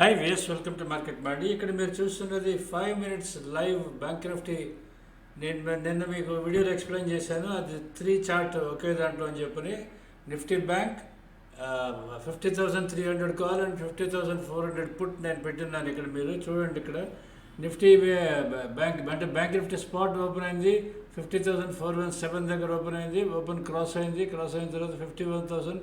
Hi ways welcome to market Maadi ఇక్కడ మీరు చూస్తున్నది five minutes live bank Nifty నేను నిన్న మీకు వీడియోలో ఎక్స్ప్లెయిన్ చేశాను. అది త్రీ చార్ట్ ఒకే దాంట్లో అని చెప్పని. Nifty bank fifty thousand three hundred call and fifty thousand four hundred put నేను పెట్టున్నాను ఇక్కడ మీరు. చూడండి ఇక్కడ. నిఫ్టీ బ్యాంక్ అంటే బ్యాంక్ నిఫ్టీ స్పాట్ ఓపెన్ అయింది. Fifty thousand four one seven దగ్గర ఓపెన్ అయింది. ఓపెన్ క్రాస్ అయింది. క్రాస్ అయిన తర్వాత fifty one thousand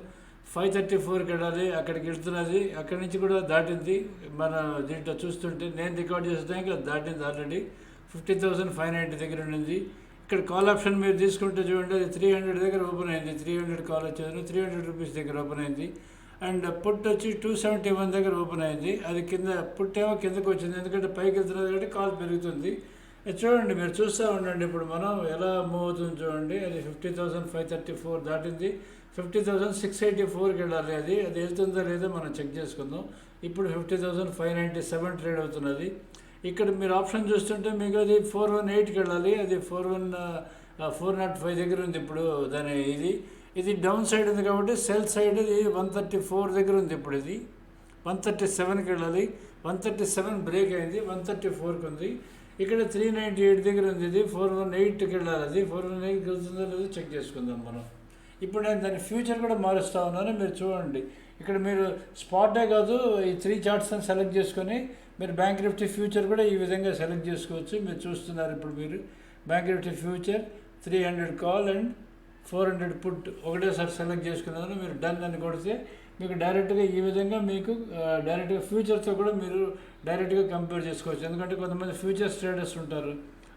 five thirty ఫోర్కి వెళ్ళాలి అక్కడికి వెళ్తున్నది. అక్కడి నుంచి కూడా దాటింది. మన దీంట్లో చూస్తుంటే నేను రికార్డ్ చేసేదానికి అది దాటింది already fifty thousand five ninety దగ్గర ఉండింది. ఇక్కడ కాల్ ఆప్షన్ మీరు తీసుకుంటే చూడండి అది త్రీ హండ్రెడ్ దగ్గర ఓపెన్ అయింది. త్రీ హండ్రెడ్ కాల్ వచ్చేది త్రీ హండ్రెడ్ రూపీస్ దగ్గర ఓపెన్ అయింది. అండ్ పుట్ వచ్చి టూ సెవెంటీ వన్ దగ్గర ఓపెన్ అయింది. అది కింద పుట్ ఏమో కిందకు వచ్చింది. ఎందుకంటే పైకి వెళ్తున్నది కాబట్టి కాల్ పెరుగుతుంది. చూడండి మీరు చూస్తూ ఉండండి. ఇప్పుడు మనం ఎలా మూవ్ అవుతుంది చూడండి. అది fifty thousand five thirty four దాటింది. ఫిఫ్టీ థౌసండ్ సిక్స్ ఎయిటీ ఫోర్కి వెళ్ళాలి. అది అది వెళ్తుందో లేదో మనం చెక్ చేసుకుందాం. ఇప్పుడు fifty thousand five ninety seven trade అవుతున్నది. ఇక్కడ మీరు ఆప్షన్ చూస్తుంటే మీకు అది ఫోర్ వన్ ఎయిట్కి వెళ్ళాలి. అది four one four nought five దగ్గర ఉంది ఇప్పుడు దాని ఇది. ఇది డౌన్ సైడ్ ఉంది కాబట్టి సెల్ సైడ్ ఇది వన్ థర్టీ ఫోర్ దగ్గర ఉంది ఇప్పుడు ఇది. వన్ థర్టీ సెవెన్కి వెళ్ళాలి. వన్ థర్టీ సెవెన్ బ్రేక్ అయింది. వన్ థర్టీ ఫోర్కి ఉంది. ఇక్కడ త్రీ నైంటీ ఎయిట్ దగ్గర ఉంది ఇది ఫోర్ వన్ ఎయిట్కి వెళ్ళాలి అది ఫోర్ వన్ ఎయిట్కి వెళ్తుందో లేదో చెక్ చేసుకుందాం మనం. ఇప్పుడు నేను దాని ఫ్యూచర్ కూడా మారుస్తూ ఉన్నాను మీరు చూడండి. ఇక్కడ మీరు స్పాటే కాదు ఈ త్రీ చార్ట్స్ని సెలెక్ట్ చేసుకొని మీరు బ్యాంక్ నిఫ్టీ ఫ్యూచర్ కూడా ఈ విధంగా సెలెక్ట్ చేసుకోవచ్చు. మీరు చూస్తున్నారు ఇప్పుడు మీరు. Bank Nifty future three hundred call and four hundred put ఒకటేసారి సెలెక్ట్ చేసుకున్నాను మీరు డన్ అని కొడితే మీకు డైరెక్ట్గా ఈ విధంగా మీకు డైరెక్ట్గా ఫ్యూచర్తో కూడా మీరు డైరెక్ట్గా కంపేర్ చేసుకోవచ్చు. ఎందుకంటే కొంతమంది ఫ్యూచర్స్ ట్రేడర్స్ ఉంటారు.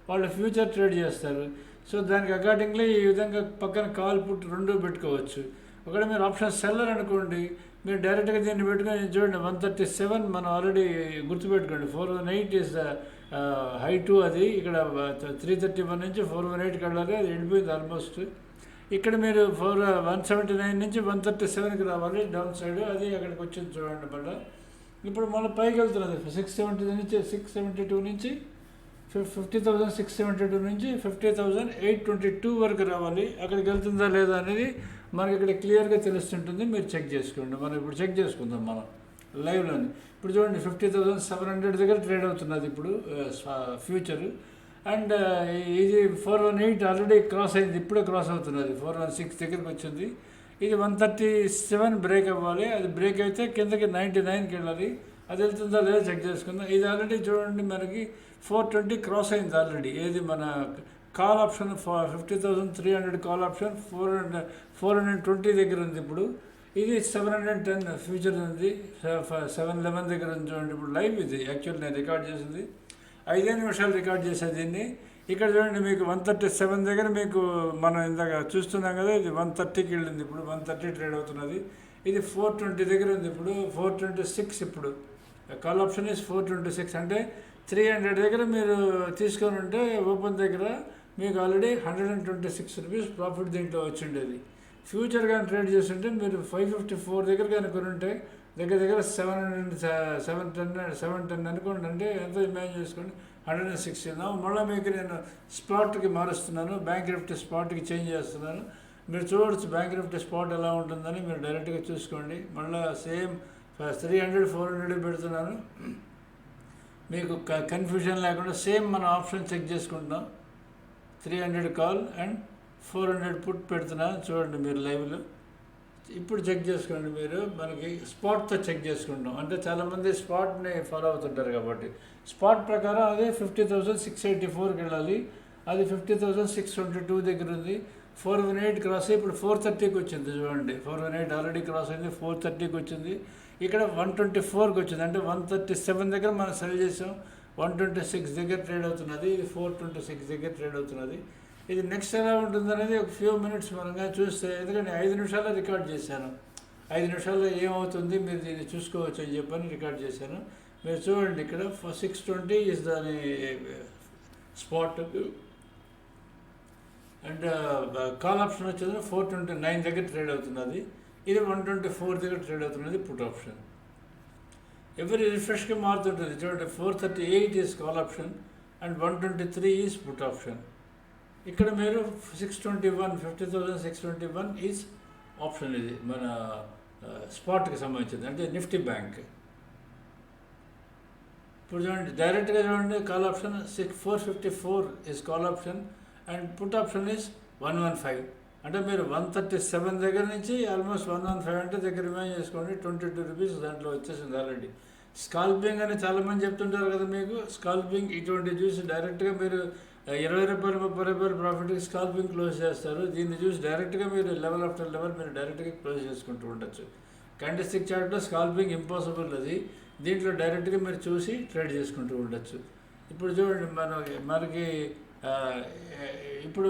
వాళ్ళు ఫ్యూచర్ ట్రేడ్ చేస్తారు. సో దానికి అకార్డింగ్లీ ఈ విధంగా పక్కన కాల్ పుట్ రెండు పెట్టుకోవచ్చు. ఒకవేళ మీరు ఆప్షన్ సెల్లర్ అనుకోండి మీరు డైరెక్ట్గా దీన్ని పెట్టుకొని చూడండి వన్ థర్టీ సెవెన్ మనం ఆల్రెడీ గుర్తుపెట్టుకోండి. Four one eight is the high too అది. ఇక్కడ త్రీ థర్టీ వన్ నుంచి ఫోర్ వన్ ఎయిట్కి వెళ్ళాలి అది వెళ్ళిపోయింది ఆల్మోస్ట్ ఇక్కడ మీరు ఫోర్ వన్ సెవెంటీ నైన్ నుంచి వన్ థర్టీ సెవెన్కి రావాలి డౌన్ సైడ్ అది అక్కడికి వచ్చింది చూడండి మళ్ళీ. ఇప్పుడు మళ్ళీ పైకి వెళ్తున్నది. సిక్స్ సెవెంటీ నుంచి సిక్స్ సెవెంటీ టూ నుంచి fifty thousand six seventy two నుంచి fifty thousand eight twenty two వరకు రావాలి. అక్కడికి వెళ్తుందా లేదా అనేది మనకి ఇక్కడ క్లియర్గా తెలుస్తుంటుంది. మీరు చెక్ చేసుకోండి. మనం ఇప్పుడు చెక్ చేసుకుందాం మనం. లైవ్లోని. ఇప్పుడు చూడండి ఫిఫ్టీ థౌసండ్ సెవెన్ హండ్రెడ్ దగ్గర ట్రేడ్ అవుతున్నది ఇప్పుడు ఫ్యూచరు. అండ్ ఇది four one eight already cross అయింది. ఇప్పుడే క్రాస్ అవుతున్నది. ఫోర్ వన్ సిక్స్ దగ్గరికి వచ్చింది. ఇది వన్ థర్టీ సెవెన్ బ్రేక్ అవ్వాలి. అది బ్రేక్ అయితే కిందకి నైంటీ నైన్కి వెళ్ళాలి. అది వెళ్తుందా లేదా చెక్ చేసుకుందాం. ఇది ఆల్రెడీ చూడండి మనకి ఫోర్ ట్వంటీ క్రాస్ అయింది ఆల్రెడీ ఏది మన call option fifty thousand three hundred call option four hundred four hundred twenty దగ్గర ఉంది ఇప్పుడు. ఇది సెవెన్ హండ్రెడ్ టెన్ ఫ్యూచర్ ఉంది. సెవెన్ లెవెన్ దగ్గర ఉంది చూడండి. ఇప్పుడు లైవ్ ఇది. యాక్చువల్ నేను రికార్డ్ చేసింది. ఐదే నిమిషాలు రికార్డ్ చేసే దీన్ని. ఇక్కడ చూడండి మీకు వన్ థర్టీ సెవెన్ దగ్గర మీకు మనం ఇందాక చూస్తున్నాం కదా ఇది వన్ థర్టీకి వెళ్ళింది ఇప్పుడు వన్ థర్టీ ట్రేడ్ అవుతున్నది. ఇది ఫోర్ ట్వంటీ దగ్గర ఉంది ఇప్పుడు ఫోర్ ట్వంటీ సిక్స్ ఇప్పుడు. Call option is four twenty six. అంటే త్రీ హండ్రెడ్ దగ్గర మీరు తీసుకొని ఉంటే ఓపెన్ దగ్గర మీకు already hundred and twenty six rupees profit దీంట్లో వచ్చిండేది. ఫ్యూచర్ కానీ ట్రేడ్ చేస్తుంటే మీరు ఫైవ్ ఫిఫ్టీ ఫోర్ దగ్గర కానీ కొనుంటే దగ్గర దగ్గర seven hundred seven ten seven ten అనుకోండి అంటే ఎంతో ఇమాజిన్ చేసుకోండి? హండ్రెడ్ అండ్ సిక్స్టీ మళ్ళీ మీకు నేను స్పాట్కి మారుస్తున్నాను బ్యాంక్ నిఫ్టీ స్పాట్కి చేంజ్ చేస్తున్నాను. మీరు చూడవచ్చు బ్యాంక్ నిఫ్టీ స్పాట్ ఎలా ఉంటుందని మీరు డైరెక్ట్గా చూసుకోండి. మళ్ళీ same three hundred four hundred పెడుతున్నాను. మీకు కన్ఫ్యూజన్ లేకుండా సేమ్ మన ఆప్షన్ చెక్ చేసుకుంటాం three hundred call and four hundred put పెడుతున్నాను. చూడండి మీరు లైవ్లో ఇప్పుడు చెక్ చేసుకోండి మీరు మనకి స్పాట్తో చెక్ చేసుకుంటాం. అంటే చాలామంది స్పాట్ని ఫాలో అవుతుంటారు కాబట్టి. స్పాట్ ప్రకారం అదే ఫిఫ్టీ థౌసండ్ సిక్స్ ఎయిటీ ఫోర్కి వెళ్ళాలి అది fifty thousand six twenty two దగ్గర ఉంది. ఫోర్ వన్ ఎయిట్ క్రాస్ అయ్యి ఇప్పుడు ఫోర్ థర్టీకి వచ్చింది చూడండి. Four one eight already cross అయింది ఫోర్ థర్టీకి వచ్చింది. ఇక్కడ వన్ ట్వంటీ ఫోర్కి వచ్చింది. అంటే వన్ థర్టీ సెవెన్ దగ్గర మనం సెల్ చేసాం. వన్ ట్వంటీ సిక్స్ దగ్గర ట్రేడ్ అవుతున్నది. ఇది ఫోర్ ట్వంటీ సిక్స్ దగ్గర ట్రేడ్ అవుతున్నది. ఇది నెక్స్ట్ ఎలా ఉంటుంది అనేది ఒక ఫ్యూ మినిట్స్ మనంగా చూస్తే ఎందుకంటే ఐదు నిమిషాల్లో రికార్డ్ చేశాను. ఐదు నిమిషాల్లో ఏమవుతుంది మీరు దీన్ని చూసుకోవచ్చు అని చెప్పని రికార్డ్ చేశాను. మీరు చూడండి ఇక్కడ సిక్స్ ట్వంటీ ఇస్ దాని స్పాట్ అండ్ కాల్ ఆప్షన్ వచ్చేది ఫోర్ ట్వంటీ నైన్ దగ్గర ట్రేడ్ అవుతున్నది ఇది వన్ ట్వంటీ ఫోర్ దగ్గర ట్రేడ్ అవుతున్నది పుట్ ఆప్షన్ ఎవరి రిఫ్రెష్గా మారుతుంటుంది. చూడండి four thirty eight is call option and one twenty three is put option ఇక్కడ మీరు six twenty one fifty thousand six twenty one is option ఇది మన స్పాట్కి సంబంధించింది. అంటే నిఫ్టీ బ్యాంక్ ఇప్పుడు చూడండి డైరెక్ట్గా చూడండి call option six four fifty four is call option and put option is one one five అంటే మీరు వన్ థర్టీ సెవెన్ దగ్గర నుంచి ఆల్మోస్ట్ వన్ వన్ ఫైవ్ అంటే దగ్గర రిమైన్ చేసుకోండి. ట్వంటీ టూ రూపీస్ దాంట్లో వచ్చేసింది ఆల్రెడీ స్కాల్పింగ్ అని చాలామంది చెప్తుంటారు కదా మీకు. స్కాల్పింగ్ ఇటువంటి చూసి డైరెక్ట్గా మీరు ఇరవై రూపాయలు ముప్పై రూపాయలు ప్రాఫిట్కి స్కాల్పింగ్ క్లోజ్ చేస్తారు. దీన్ని చూసి డైరెక్ట్గా మీరు లెవెల్ ఆఫ్టర్ లెవెల్ మీరు డైరెక్ట్గా క్లోజ్ చేసుకుంటూ ఉండొచ్చు. క్యాండిస్టిక్ చార్ట్లో స్కాల్పింగ్ ఇంపాసిబుల్ అది. దీంట్లో డైరెక్ట్గా మీరు చూసి ట్రేడ్ చేసుకుంటూ ఉండొచ్చు. ఇప్పుడు చూడండి మన మనకి ఇప్పుడు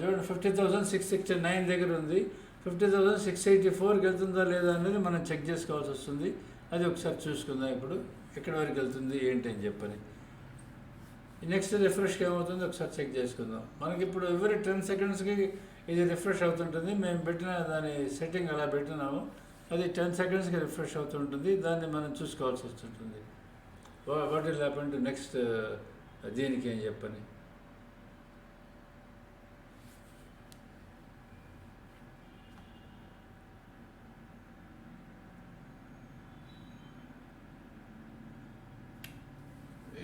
చూడండి fifty thousand six sixty nine దగ్గర ఉంది. ఫిఫ్టీ థౌసండ్ సిక్స్ ఎయిటీ ఫోర్కి వెళ్తుందా లేదా అనేది మనం చెక్ చేసుకోవాల్సి వస్తుంది. అది ఒకసారి చూసుకుందాం ఇప్పుడు. ఎక్కడి వరకు వెళ్తుంది ఏంటి అని చెప్పని. నెక్స్ట్ రిఫ్రెష్కి ఏమవుతుందో ఒకసారి చెక్ చేసుకుందాం. మనకి ఇప్పుడు ఎవరి టెన్ సెకండ్స్కి ఇది రిఫ్రెష్ అవుతుంటుంది. మేము పెట్టిన దాని సెట్టింగ్ అలా పెట్టినాము. అది టెన్ సెకండ్స్కి రిఫ్రెష్ అవుతుంటుంది. దాన్ని మనం చూసుకోవాల్సి వస్తుంటుంది. What will happen to next దీనికి అని చెప్పని.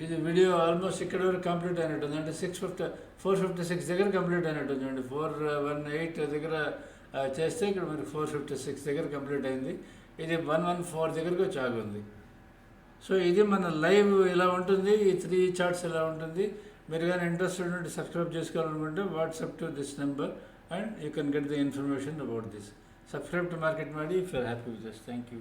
ఇది వీడియో ఆల్మోస్ట్ ఇక్కడ వరకు కంప్లీట్ అయినట్టుంది. అంటే six fifty four fifty six దగ్గర కంప్లీట్ అయినట్టుంది చూడండి. ఫోర్ వన్ ఎయిట్ దగ్గర uh, చేస్తే ఇక్కడ మీరు ఫోర్ ఫిఫ్టీ సిక్స్ దగ్గర కంప్లీట్ అయింది. ఇది వన్ వన్ ఫోర్ దగ్గరకు చాగుంది ఆగుంది సో ఇది మన లైవ్ ఇలా ఉంటుంది? ఈ త్రీ చార్ట్స్ ఇలా ఉంటుంది? మీరు కానీ ఇంట్రెస్ట్ ఉంటే సబ్స్క్రైబ్ చేసుకోవాలనుకుంటే WhatsApp to this number and you can get the information about this subscribe to market Maadi for happy with thank you